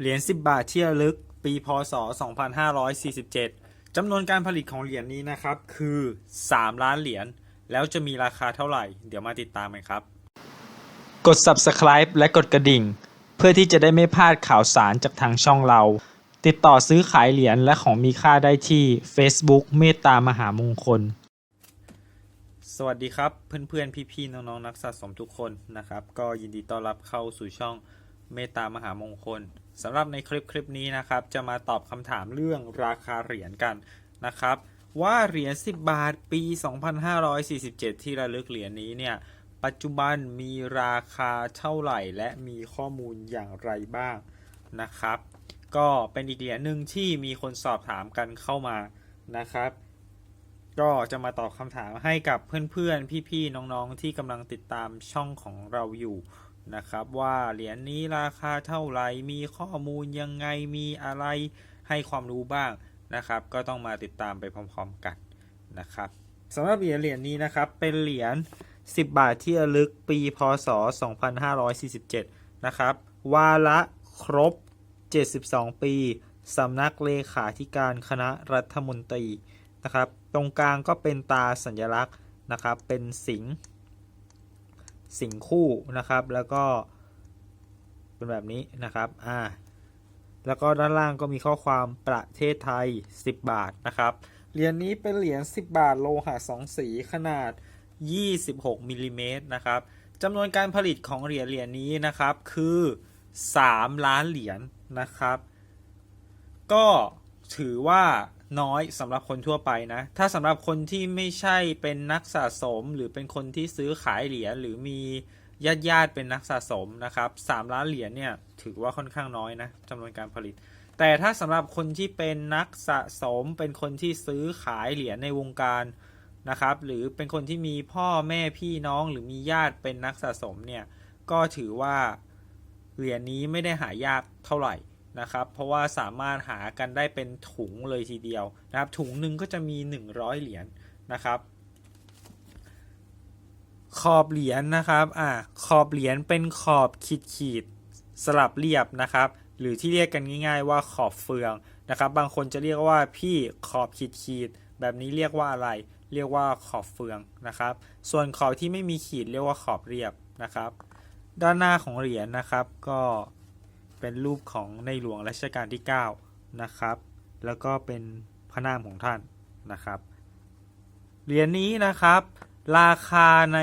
เหรียญ 10 บาทที่ระลึก ปี พศ 2547จำนวนการผลิตของเหรียญนี้นะครับ คือ 3 ล้านเหรียญ แล้วจะมีราคาเท่าไหร่ เดี๋ยวมาติดตามกันครับ กด subscribe และกดกระดิ่ง เพื่อที่จะได้ไม่พลาดข่าวสารจากทางช่องเรา ติดต่อซื้อขายเหรียญและของมีค่าได้ที่ Facebook เมตตามหามงคล สวัสดีครับ เพื่อนๆ พี่ๆ น้องๆ นักสะสมทุกคนนะครับ ก็ยินดีต้อนรับเข้าสู่ช่องเมตตามหามงคล สำหรับในคลิปคลิปนี้นะครับ จะมาตอบคำถามเรื่องราคาเหรียญกันนะครับ ว่าเหรียญ 10 บาทปี 2547 ที่ระลึกเหรียญนี้เนี่ย ปัจจุบันมีราคาเท่าไหร่ และมีข้อมูลอย่างไรบ้างนะครับ ก็เป็นอีกเหรียญหนึ่งที่มีคนสอบถามกันเข้ามานะครับ ก็จะมาตอบคำถามให้กับเพื่อนๆ พี่ๆ น้องๆ ที่กำลังติดตามช่องของเราอยู่ นะครับว่าเหรียญนี้ราคาเท่าไหร่มีข้อมูลยังไงมีอะไรให้ความรู้บ้างนะครับ ก็ต้องมาติดตามไปพร้อมๆกันนะครับสำหรับเหรียญเหรียญนี้นะครับเป็นเหรียญ10 บาทที่ระลึกปีพศ 2547 นะครับวาระครบ 72 ปีสำนักเลขาธิการคณะรัฐมนตรีนะครับ ตรงกลางก็เป็นตาสัญลักษณ์นะครับ เป็นสิงห์ สิงคู่นะครับ แล้วก็เป็นแบบนี้นะครับ อ่า แล้วก็ด้านล่างก็มีข้อความประเทศไทย 10 บาทนะครับ เหรียญนี้เป็นเหรียญ10 บาทโลหะสองสีขนาด 26มิลลิเมตรนะครับจำนวนการผลิตของเหรียญเหรียญนี้นะครับคือ 3 ล้านเหรียญนะครับ ก็ถือว่าน้อยสำหรับคนทั่วไปนะ ถ้าสำหรับคนที่ไม่ใช่เป็นนักสะสม หรือเป็นคนที่ซื้อขายเหรียญหรือมีญาติญาติเป็นนักสะสมนะครับ3ล้านเหรียญเนี่ยถือว่าค่อนข้างน้อยนะจำนวนการผลิต แต่ถ้าสำหรับคนที่เป็นนักสะสม เป็นคนที่ซื้อขายเหรียญในวงการนะครับ หรือเป็นคนที่มีพ่อแม่พี่น้องหรือมีญาติเป็นนักสะสมเนี่ยก็ถือว่าเหรียญนี้ไม่ได้หายากเท่าไหร่ นะครับ เพราะว่าสามารถหากันได้เป็นถุงเลยทีเดียวนะครับ ถุงหนึ่งก็จะมี 100 เหรียญนะครับ ขอบเหรียญนะครับ อ่า ขอบเหรียญเป็นขอบขีดขีดสลับเรียบนะครับ หรือที่เรียกกันง่าย ๆ ว่าขอบเฟืองนะครับ บางคนจะเรียกว่าพี่ขอบขีดขีดแบบนี้เรียกว่าอะไร เรียกว่าขอบเฟืองนะครับ ส่วนขอบที่ไม่มีขีดเรียกว่าขอบเรียบนะครับ ด้านหน้าของเหรียญนะครับก็ เป็นรูปของในหลวงรัชกาลที่ 9 นะครับ แล้วก็เป็นพระนามของท่านนะครับ เหรียญนี้นะครับ ราคาใน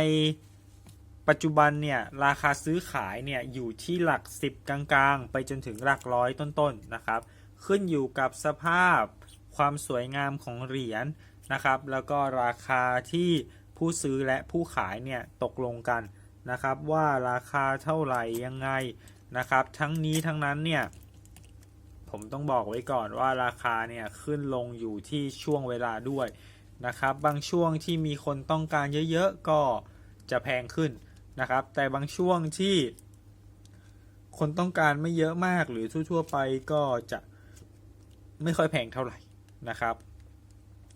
ปัจจุบันเนี่ยราคาซื้อขายเนี่ยอยู่ที่หลัก 10 กลางๆ ไปจนถึงหลักร้อยต้นๆนะครับ ขึ้นอยู่กับสภาพความสวยงามของเหรียญนะครับ แล้วก็ราคาที่ผู้ซื้อและผู้ขายเนี่ยตกลงกันนะครับว่าราคาเท่าไหร่ยังไง นะครับ ทั้งนี้ทั้งนั้นเนี่ย ผมต้องบอกไว้ก่อนว่าราคาเนี่ยขึ้นลงอยู่ที่ช่วงเวลาด้วยนะครับ บางช่วงที่มีคนต้องการเยอะๆ ก็จะแพงขึ้นนะครับ แต่บางช่วงที่ คนต้องการไม่เยอะมากหรือทั่วๆไปก็จะไม่ค่อยแพงเท่าไหร่นะครับ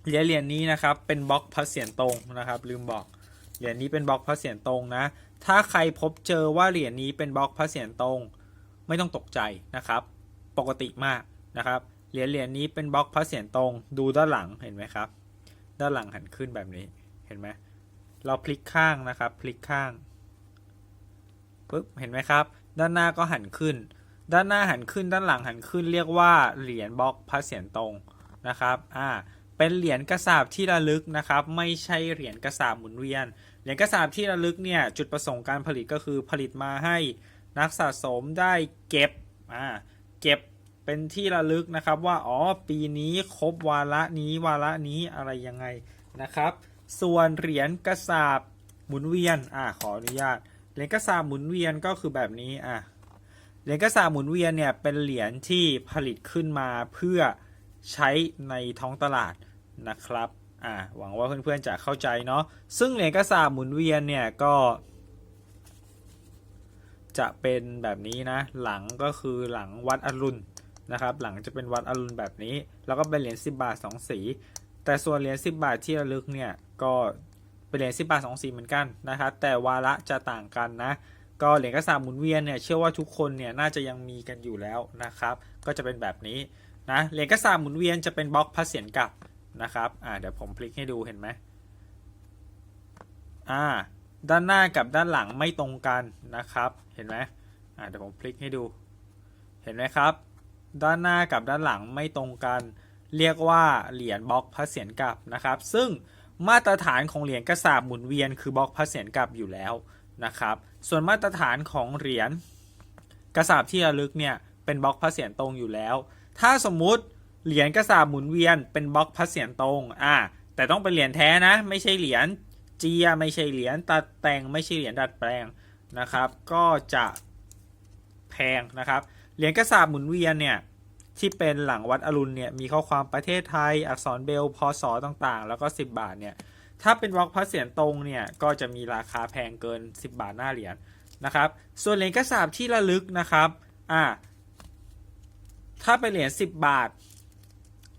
เหรียญเหรียญนี้นะครับเป็นบล็อกพระเสียรตรงนะครับ ลืมบอกเหรียญนี้เป็นบล็อกพระเสียรตรงนะ ถ้าใครพบเจอว่าเหรียญนี้เป็นบล็อกพระเสียรตรง ไม่ต้องตกใจนะครับ ปกติมากนะครับ เหรียญเหรียญนี้เป็นบล็อกพระเสียรตรง ดูด้านหลังเห็นไหมครับ ด้านหลังหันขึ้นแบบนี้ เห็นไหมเราพลิกข้างนะครับ พลิกข้างปึ๊บ เห็นไหมครับ ด้านหน้าก็หันขึ้น ด้านหน้าหันขึ้น ด้านหลังหันขึ้น เรียกว่าเหรียญบล็อกพระเสียรตรงนะครับ อ่า เป็นเหรียญกระสาบที่ระลึกนะครับ ไม่ใช่เหรียญกระสาบหมุนเวียน เหรียญกระสาบที่ระลึกเนี่ยจุดประสงค์การผลิตก็คือผลิตมาให้นักสะสมได้เก็บอ่าเก็บเป็นที่ระลึกนะครับว่าอ๋อปีนี้ครบวาระนี้วาระนี้อะไรยังไงนะครับ ส่วนเหรียญกระสาบหมุนเวียนอ่าขออนุญาตเหรียญกระสาบหมุนเวียนก็คือแบบนี้อะเหรียญกระสาบหมุนเวียนเนี่ยเป็นเหรียญที่ผลิตขึ้นมาเพื่อใช้ในท้องตลาดนะครับ อ่าหวังว่าเพื่อนๆจะเข้าใจเนาะซึ่งเหรียญกระสาบหมุนเวียนเนี่ยก็ จะเป็นแบบนี้นะ หลังก็คือหลังวัดอรุณนะครับ หลังจะเป็นวัดอรุณแบบนี้ แล้วก็เป็นเหรียญ10 บาท 2 สี แต่ส่วนเหรียญ10 บาทที่ระลึกเนี่ยก็เป็นเหรียญ10 บาท 2 สีเหมือนกันนะครับ แต่วาระจะต่างกันนะก็เหรียญกระสาบหมุนเวียนเนี่ยเชื่อว่าทุกคนเนี่ยน่าจะยังมีกันอยู่แล้วนะครับ ก็จะเป็นแบบนี้นะเหรียญกระสาบหมุนเวียนจะเป็นบล็อกพระเศียรกับ นะครับ อ่าเดี๋ยวผมพลิกให้ดูเห็นไหมอ่า ด้านหน้ากับด้านหลังไม่ตรงกันนะครับ เห็นไหมอ่าเดี๋ยวผมพลิกให้ดู เห็นไหมครับ ด้านหน้ากับด้านหลังไม่ตรงกัน เรียกว่าเหรียญบล็อกพระเศียรกับนะครับ ซึ่งมาตรฐานของเหรียญกระสาบหมุนเวียนคือบล็อกพระเศียรกับอยู่แล้วนะครับ ส่วนมาตรฐานของเหรียญกระสาบที่ระลึกเนี่ยเป็นบล็อกพระเศียรตรงอยู่แล้ว ถ้าสมมุติ เหรียญกระสาบหมุนเวียนเป็นบล็อกพระเศียรตรงอ่าแต่ต้องเป็นเหรียญแท้นะ ไม่ใช่เหรียญเจียไม่ใช่เหรียญตัดแต่งไม่ใช่เหรียญดัดแปลงนะครับ ก็จะแพงนะครับเหรียญกระสาบหมุนเวียนเนี่ยที่เป็นหลังวัดอรุณเนี่ยมีข้อความประเทศไทย อักษรเบลพศต่างๆ แล้วก็ 10 บาทเนี่ยถ้าเป็นบล็อกพระเศียรตรงเนี่ยก็จะมีราคาแพงเกิน 10 บาทหน้าเหรียญนะครับ ส่วนเหรียญกระสาบที่ระลึกนะครับอ่าถ้าเป็นเหรียญ10 บาท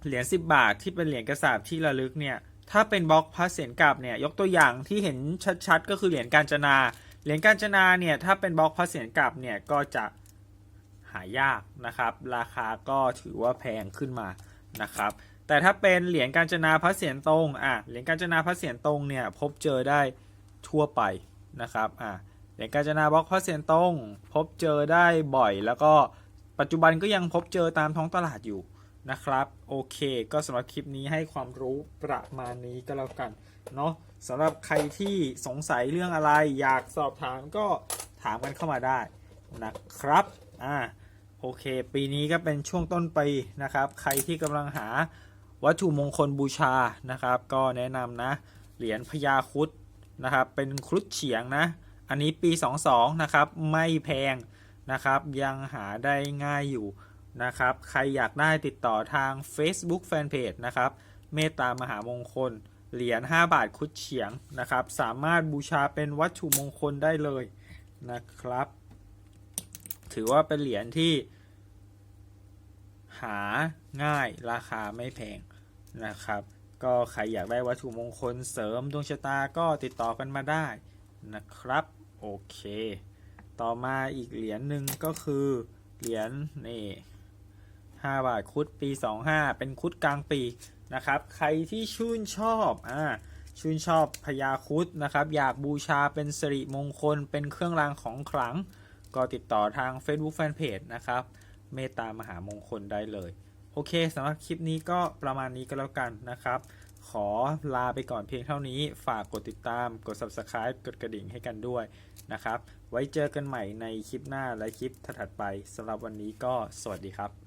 เหรียญ10 บาทที่เป็นเหรียญกระสาบที่ระลึกเนี่ยถ้าเป็นบล็อกพระเศียรกลับเนี่ยยกตัวอย่างที่เห็นชัดๆ ก็คือเหรียญกาญจนา เหรียญกาญจนาเนี่ยถ้าเป็นบล็อกพระเศียรกลับเนี่ยก็จะหายากนะครับ ราคาก็ถือว่าแพงขึ้นมานะครับ แต่ถ้าเป็นเหรียญกาญจนาพระเศียรตรงอะเหรียญกาญจนาพระเศียรตรงเนี่ยพบเจอได้ทั่วไปนะครับอะเหรียญกาญจนาบล็อกพระเศียรตรง พบเจอได้บ่อย แล้วก็ปัจจุบันก็ยังพบเจอตามท้องตลาดอยู่ นะครับโอเคก็สำหรับคลิปนี้ให้ความรู้ประมาณนี้ก็แล้วกันเนาะสำหรับใครที่สงสัยเรื่องอะไรอยากสอบถามก็ถามกันเข้ามาได้นะครับอ่าโอเค ปีนี้ก็เป็นช่วงต้นปีนะครับ ใครที่กำลังหาวัตถุมงคลบูชานะครับ ก็แนะนำนะ เหรียญพญาครุดนะครับ เป็นครุฑเฉียงนะ อันนี้ปี 22 นะครับ ไม่แพงนะครับ ยังหาได้ง่ายอยู่ นะครับ ใครอยากได้ติดต่อทาง Facebook Fanpage นะครับ เมตตามหามงคล เหรียญ 5 บาทครุฑเฉียงนะครับ สามารถบูชาเป็นวัตถุมงคลได้เลยนะครับ ถือว่าเป็นเหรียญที่ หาง่ายราคาไม่แพงนะครับ ก็ใครอยากได้วัตถุมงคลเสริมดวงชะตาก็ติดต่อกันมาได้นะครับ โอเค ต่อมาอีกเหรียญหนึ่งก็คือเหรียญนี่ 5 บาทคุดปี 25 เป็นคุดกลางปีนะครับ ใครที่ชื่นชอบอ่าชื่นชอบพญาคุดนะครับ อยากบูชาเป็นสิริมงคล เป็นเครื่องรางของขลัง ก็ติดต่อทาง Facebook Fanpage นะครับ เมตตามหามงคลได้เลย โอเคสำหรับคลิปนี้ก็ประมาณนี้ก็แล้วกันนะครับ ขอลาไปก่อนเพียงเท่านี้ ฝากกดติดตาม กด Subscribe กดกระดิ่งให้กันด้วยนะครับ ไว้เจอกันใหม่ในคลิปหน้าและคลิปถัดไปสำหรับวันนี้ก็สวัสดีครับ